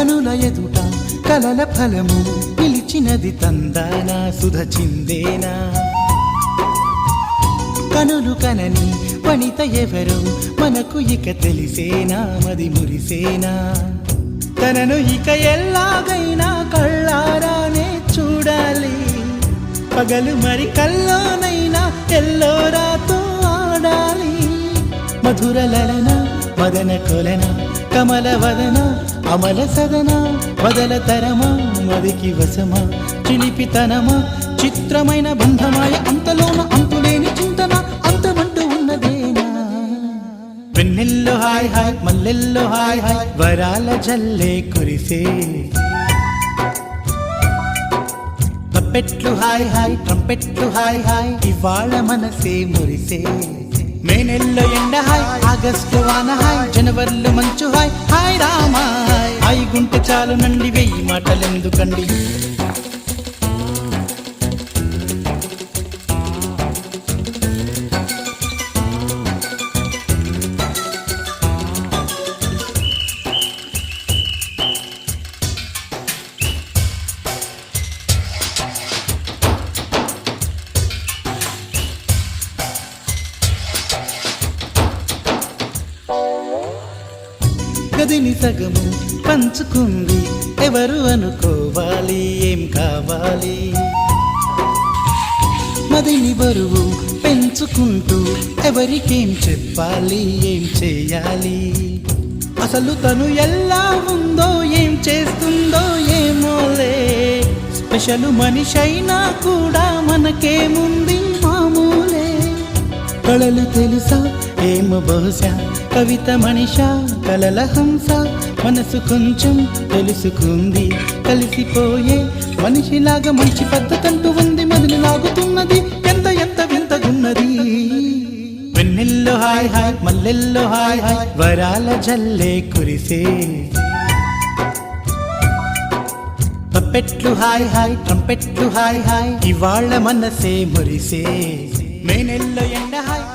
కనుల ఎదుట కలల ఫలము పిలిచినది తందానా సుధ చిందేనా కనులు కనని వనిత ఎవరు? మనకు ఇక తెలిసేనా మది మురిసేనా? తనను ఇక ఎల్లాగైనా కళ్ళారానే చూడాలి. పగలు మరి కల్లోనైనా ఎల్లోరాతో ఆడాలి. మధురలలనా మదన కొలన కమల వదన అమల సదన వదల తరమా మదికి వసమా చిలిపితనమా చిత్రమైన బంధమాయ అంతలోన అంతులేని చింతన అంతమంటూ ఉన్నదేనా? వెన్నెల్లో హాయ్ హాయ్ మల్లెల్లో హాయ్ హాయ్ వరాల జల్లే కురిసే. పెట్లు హాయ్ హాయ్ ట్రంపెట్లు హాయ్ హాయ్ ఇవాళ మనసే మురిసే. మేనెల్లో ఎండ ఎండ హాయ్ ఆగస్టు వాన హాయ్ జనవరిలో మంచు హాయ్. హాయ్ రామా హాయ్ హాయ్ గుంటె చాలు నండి వెయ్యి మాటలెందుకండి? గదిని సగము పంచుకుంది. ఎవరు అనుకోవాలి? ఏం కావాలి? మదిని బరువు పెంచుకుంటూ ఎవరికేం చెప్పాలి? ఏం చేయాలి? అసలు తను ఎలా ఉందో ఏం చేస్తుందో ఏమోలే స్పెషల్ మనిషైనా కూడా మనకేముంది మామూలే. కళలు తెలుసా? ఏమో బహుశా కవిత మనిష కలల హంస మనసు కొంచెం తెలుసుకుంది. కలిసిపోయే మనిషిలాగా మంచి పద్ధతంటూ ఉంది. మదిలి లాగుతున్నది. ఎంత ఎంత వింతగున్నది. వెన్నెల్లో హాయ్ హాయ్ మల్లెల్లో హాయ్ హాయ్ వరాల జల్లే కురిసే. పప్పెట్లు హాయ్ హాయ్ ట్రంపెట్లు హాయ్ హాయ్ ఇవాళ్ళ మనసే మురిసే. మే నెల్లో ఎండ హాయ్